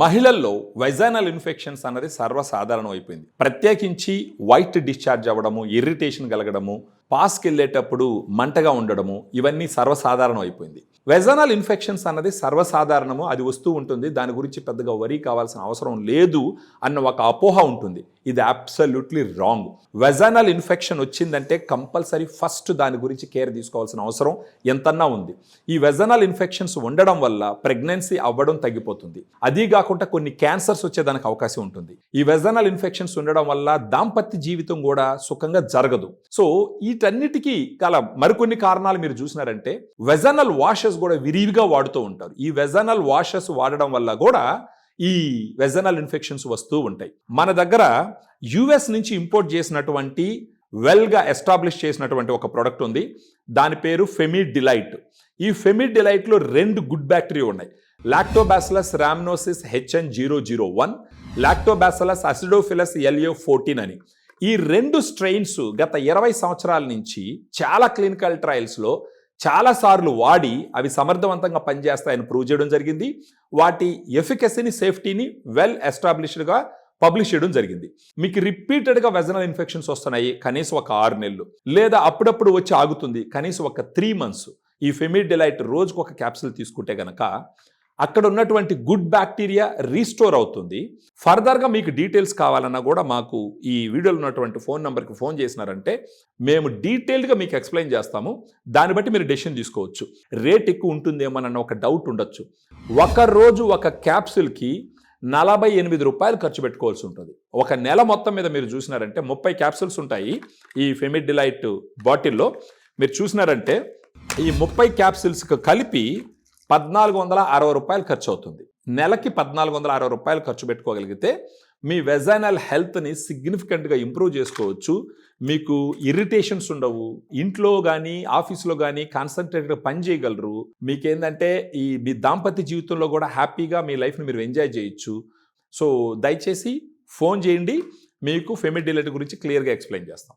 మహిళల్లో వైజానల్ ఇన్ఫెక్షన్స్ అన్నది సర్వసాధారణం అయిపోయింది ప్రత్యేకించి వైట్ డిశ్చార్జ్ అవ్వడము ఇరిటేషన్ కలగడము పాస్కి వెళ్ళేటప్పుడు మంటగా ఉండడము ఇవన్నీ సర్వసాధారణం అయిపోయింది వెజనల్ ఇన్ఫెక్షన్స్ అన్నది సర్వసాధారణము అది వస్తూ ఉంటుంది. దాని గురించి పెద్దగా వరీ కావాల్సిన అవసరం లేదు అన్న ఒక అపోహ ఉంటుంది. ఇది అబ్సల్యూట్లీ రాంగ్ వెజనల్ ఇన్ఫెక్షన్ వచ్చిందంటే కంపల్సరీ ఫస్ట్ దాని గురించి కేర్ తీసుకోవాల్సిన అవసరం ఎంతన్నా ఉంది. ఈ వెజనల్ ఇన్ఫెక్షన్స్ ఉండడం వల్ల ప్రెగ్నెన్సీ అవ్వడం తగ్గిపోతుంది. అదీ కాకుండా కొన్ని క్యాన్సర్స్ వచ్చేదానికి అవకాశం ఉంటుంది. ఈ వెజనల్ ఇన్ఫెక్షన్స్ ఉండడం వల్ల దాంపత్య జీవితం కూడా సుఖంగా జరగదు. సో వీటన్నిటికీ గల మరికొన్ని కారణాలు మీరు చూసినారంటే వెజనల్ వాషెస్ కూడా విరివిగా వాడుతూ ఉంటారు. ఈ వెజనల్ వాషెస్ వాడడం వల్ల కూడా ఈ వెజనల్ ఇన్ఫెక్షన్స్ వస్తూ ఉంటాయి. మన దగ్గర యుఎస్ నుంచి ఇంపోర్ట్ చేసినటువంటి వెల్గా ఎస్టాబ్లిష్ చేసినటువంటి ఒక ప్రోడక్ట్ ఉంది. దాని పేరు ఫెమిడ్ డిలైట్ ఈ ఫెమిడ్ డిలైట్లో రెండు గుడ్ బ్యాక్టీరియా ఉన్నాయి. Lactobacillus rhamnosus HN zero zero one lactobacillus acidophilus LA fourteen అని. ఈ రెండు స్ట్రెయిన్స్ గత ఇరవై సంవత్సరాల నుంచి చాలా క్లినికల్ ట్రయల్స్లో చాలాసార్లు వాడి అవి సమర్థవంతంగా పనిచేస్తాయని ప్రూవ్ చేయడం జరిగింది. వాటి ఎఫికసీని సేఫ్టీని వెల్ ఎస్టాబ్లిష్డ్గా పబ్లిష్ చేయడం జరిగింది. మీకు రిపీటెడ్గా వెజనల్ ఇన్ఫెక్షన్స్ వస్తున్నాయి కనీసం ఒక ఆరు నెలలు. లేదా అప్పుడప్పుడు వచ్చి ఆగుతుంది కనీసం ఒక త్రీ మంత్స్ ఈ ఫెమిడ్ డిలైట్ రోజుకు ఒక క్యాప్సిల్ తీసుకుంటే గనక అక్కడ ఉన్నటువంటి గుడ్ బ్యాక్టీరియా రీస్టోర్ అవుతుంది. ఫర్దర్గా మీకు డీటెయిల్స్ కావాలన్నా కూడా మాకు ఈ వీడియోలో ఉన్నటువంటి ఫోన్ నెంబర్కి ఫోన్ చేసినారంటే మేము డీటెయిల్డ్గా మీకు ఎక్స్ప్లెయిన్ చేస్తాము. దాన్ని బట్టి మీరు డెసిషన్ తీసుకోవచ్చు. రేట్ ఎక్కువ ఉంటుందేమోనన్న ఒక డౌట్ ఉండొచ్చు. ఒక రోజు ఒక క్యాప్సిల్కి నలభై ఎనిమిది రూపాయలు ఖర్చు పెట్టుకోవాల్సి ఉంటుంది. ఒక నెల మొత్తం మీద మీరు చూసినారంటే ముప్పై క్యాప్సిల్స్ ఉంటాయి ఈ ఫెమిడ్ డిలైట్ బాటిల్లో. మీరు చూసినారంటే ఈ ముప్పై క్యాప్సిల్స్కి కలిపి పద్నాలుగు వందల అరవై రూపాయలు ఖర్చు అవుతుంది నెలకి పద్నాలుగు వందల అరవై రూపాయలు ఖర్చు పెట్టుకోగలిగితే మీ వెజైనల్ హెల్త్ని సిగ్నిఫికెంట్గా ఇంప్రూవ్ చేసుకోవచ్చు. మీకు ఇరిటేషన్స్ ఉండవు. ఇంట్లో కానీ ఆఫీస్లో కానీ కాన్సన్ట్రేట్గా పని చేయగలరు. మీకేంటంటే ఈ మీ దాంపత్య జీవితంలో కూడా హ్యాపీగా మీ లైఫ్ని మీరు ఎంజాయ్ చేయొచ్చు. సో దయచేసి ఫోన్ చేయండి. మీకు ఫెమిడిలైట్ గురించి క్లియర్గా ఎక్స్ప్లెయిన్ చేస్తాం.